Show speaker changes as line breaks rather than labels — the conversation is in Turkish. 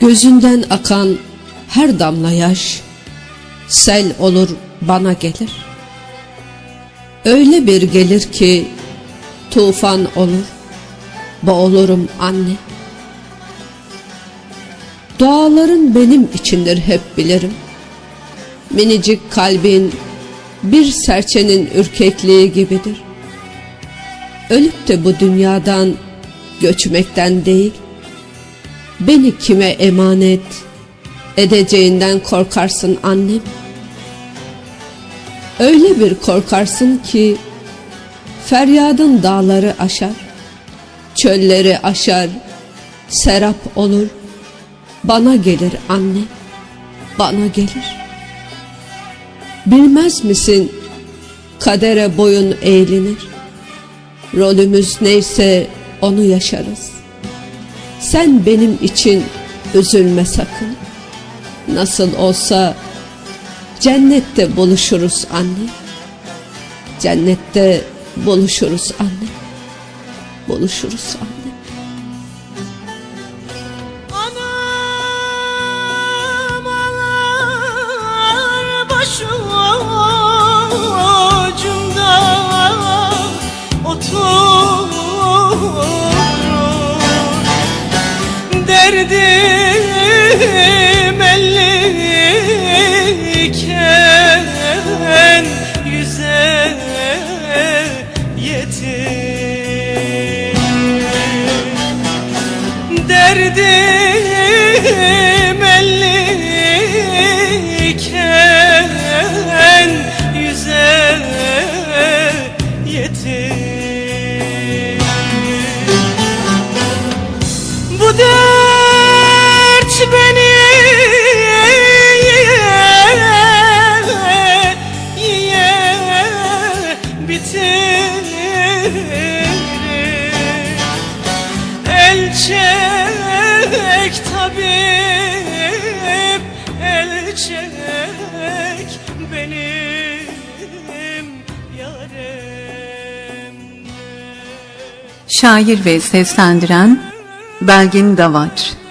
Gözünden akan her damla yaş sel olur bana gelir. Öyle bir gelir ki tufan olur, boğulurum anne. Duaların benim içindir hep bilirim. Minicik kalbin bir serçenin ürkekliği gibidir. Ölüp de bu dünyadan göçmekten değil, beni kime emanet edeceğinden korkarsın annem. Öyle bir korkarsın ki feryadın dağları aşar, çölleri aşar, serap olur, bana gelir anne, bana gelir. Bilmez misin kadere boyun eğilinir, rolümüz neyse onu yaşarız. Sen benim için üzülme sakın. Nasıl olsa cennette buluşuruz anne. Cennette buluşuruz anne. Buluşuruz anne.
Anam ağlar başucumda Derdim elliyken yüze yetim. Derdim tabip El çek benim yarim
Şair ve seslendiren Belgin Davaç